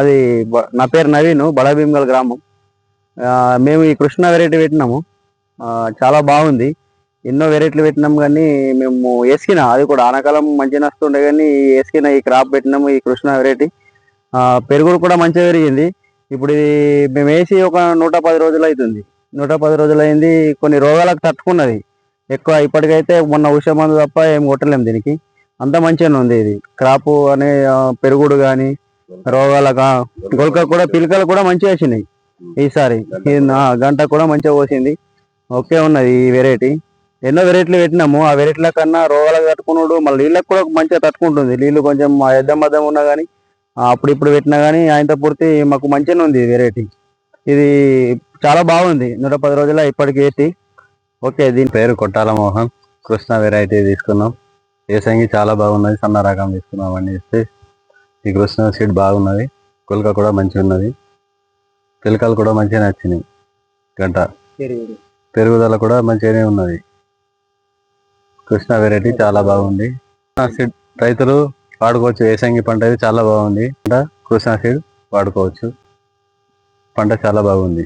అది నా పేరు నవీన్ బడభీమగల్ గ్రామం. మేము ఈ కృష్ణ వెరైటీ పెట్టినాము. చాలా బాగుంది. ఎన్నో వెరైటీలు పెట్టినాం కానీ మేము వేసుకిన అది కూడా ఆనకాలం మంచిగా వస్తుండే కానీ వేసుకిన ఈ క్రాప్ పెట్టినాము ఈ కృష్ణ వెరైటీ పెరుగుడు కూడా మంచిగా పెరిగింది. ఇప్పుడు ఇది మేము వేసి ఒక నూట పది రోజులు అవుతుంది. నూట పది రోజులు అయింది. కొన్ని రోగాలకు తట్టుకున్నది. ఎక్కువ ఇప్పటికైతే మొన్న ఉష మందు తప్ప ఏం కొట్టలేము దీనికి. అంత మంచిగానే ఉంది ఇది. క్రాపు అనే పెరుగుడు కానీ రోగాలకు? గొలక కూడా పిలకలు కూడా మంచిగా వచ్చినాయి ఈసారి. గంట కూడా మంచిగా పోసింది. ఓకే ఉన్నది ఈ వెరైటీ ఎన్నో వెరైటీలు పెట్టినాము. ఆ వెరైటీల కన్నా రోగాలకు తట్టుకున్నాడు మళ్ళీ నీళ్ళకి కూడా మంచిగా తట్టుకుంటుంది. నీళ్ళు కొంచెం ఎద్దం అద్దం ఉన్నా కానీ అప్పుడు ఇప్పుడు పెట్టినా కానీ ఆయనతో పూర్తి మాకు మంచిగానే ఉంది వెరైటీ ఇది చాలా బాగుంది. నూట పది రోజుల ఇప్పటికి వేసి. ఓకే దీని పేరు కొట్టాల మోహన్. కృష్ణ వెరైటీ తీసుకున్నాం. ఏసంగి చాలా బాగున్నది. సన్న రకం తీసుకున్నాం అన్ని ఇస్తే ఈ కృష్ణ సీడ్ బాగున్నది. కులక కూడా మంచిగా ఉన్నది పిలకలు కూడా మంచిగా నచ్చినాయి గంట పెరుగుదల కూడా మంచిగానే ఉన్నది. కృష్ణ వెరైటీ చాలా బాగుంది. సీడ్ రైతులు వాడుకోవచ్చు. ఏసంగి పంట అయితే చాలా బాగుంది. కృష్ణ సీడ్ వాడుకోవచ్చు. పంట చాలా బాగుంది.